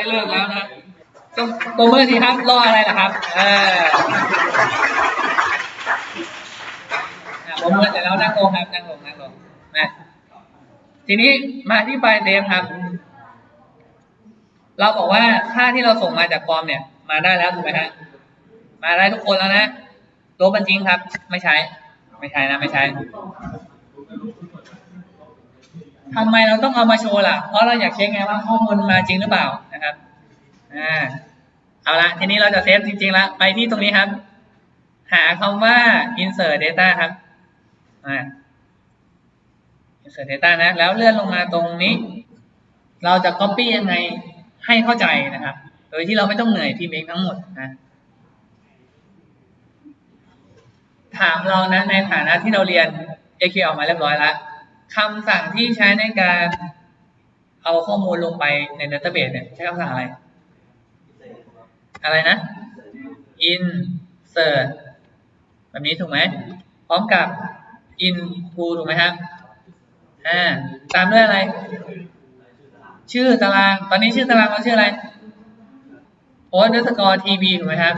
ได้เลิกแล้วนะต้องโปรเมอร์ทีครับรออะไรล่ะครับเอออะโปรเมอร์เสร็จแล้วนั่งลงครับนั่งลงนั่งลงนะทีนี้มาที่ไฟล์เซฟครับ เราบอกว่าค่าที่เราส่งมาจากฟอร์มเนี่ย มาได้แล้วถูกไหมฮะมาได้ทุกคนแล้วนะตัวบันจริงครับ ไม่ใช้ ไม่ใช้นะไม่ใช้ ทำไมเราต้องเอามาโชว์ล่ะ เพราะเราอยากเช็คไงว่าข้อมูลมาจริงหรือเปล่านะครับ อ่า เอาละทีนี้เราจะเซฟจริงๆแล้วไปที่ตรงนี้ครับ หาคำว่า insert data ครับ อ่า insert data นะ แล้วเลื่อนลงมาตรงนี้ เราจะ copy ยังไงให้เข้าใจนะครับ โดยที่เราไม่ต้องเหนื่อยพิมพ์เองทั้งหมดนะถามเรานะในฐานะที่เราเรียน SQL มาเรียบร้อยแล้ว คำสั่งที่ใช้ในการเอาข้อมูลลงไปใน database เนี่ยใช้คำสั่งอะไร อะไรนะ insert แบบนี้ถูกไหม พร้อมกับ into ถูกไหมครับอ่าตามด้วยอะไร ชื่อตาราง ตอนนี้ชื่อตารางเราชื่ออะไร post underscore tb ถูกไหมครับ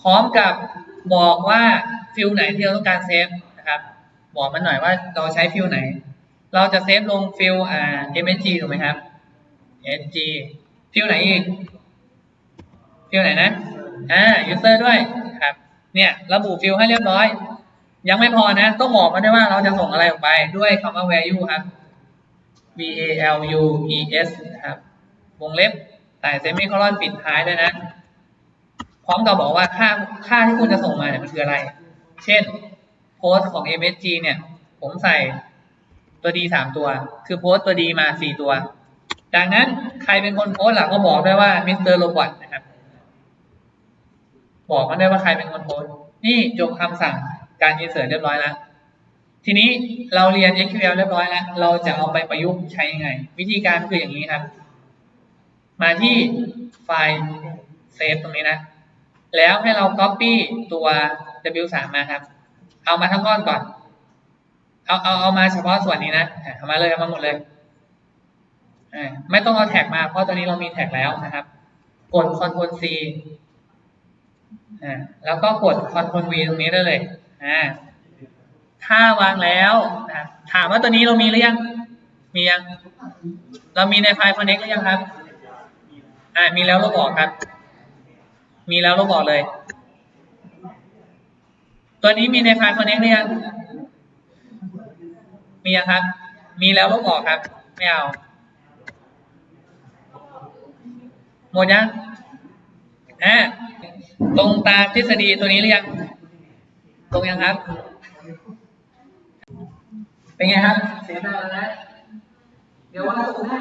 พร้อมกับบอกว่าฟิลไหนที่เราต้องการเซฟนะครับ บอกมันหน่อยว่าเราใช้ฟิลไหน เราจะเซฟลงฟิลอ่า msg ถูกไหมครับ sg ฟิลไหนอีก ฟิลไหนนะ อ่า user ด้วยครับ เนี่ย ระบุฟิลให้เรียบร้อย ยังไม่พอนะ ต้องบอกมาด้วยว่าเราจะส่งอะไรออกไปด้วยคำว่า value ครับ v a l u e s นะครับ วงเล็บใส่เซมิโคลอนปิดท้ายด้วยนะ พร้อมกับบอกว่าค่าค่าที่คุณจะส่งมาเนี่ยมันคืออะไร เช่น โพสของ MSG เนี่ย ผมใส่ตัว D สามตัว คือโพสตัว D มาสี่ตัว ดังนั้นใครเป็นคนโพสต์ล่ะก็บอกได้ว่ามิสเตอร์โรบอทนะครับ บอกมันได้ว่าใครเป็นคนโพสนี่จบคำสั่งการอินเสิร์ตเรียบร้อยแล้ว ทีนี้เราเรียน SQL เรียบร้อยแล้ว เราจะเอาไปประยุกต์ใช้ยังไง วิธีการคืออย่างนี้ครับ มาที่ไฟล์เซฟตรงนี้นะ แล้วให้เรา copy ตัว W3 มาครับ เอามาทั้งก้อนก่อน เอาเอาเอามาเฉพาะส่วนนี้นะเอามาเลยเอามาหมดเลยไม่ต้องเอาแท็กมาเพราะตัวนี้เรามีแท็กแล้วนะครับ กด Ctrl C อ่าแล้วก็กด Ctrl V ตรงนี้ได้เลยอ่าถ้าวางแล้วถามว่าตัวนี้เรามีหรือยัง มียัง เรามีในไฟล์ connect หรือยังครับ อ่ามีแล้วลบออกครับ มีแล้วลบออกเลย ตัวนี้มีในไฟล์ connect หรือยังมียังครับ มีแล้วลบออกครับ ไม่เอา หมดยังอ่าตรงตามทฤษฎีตัวนี้หรือยัง ตรงยังครับ เป็นไงครับ เสียดายแล้วนะเดี๋ยววันศุกร์หน้า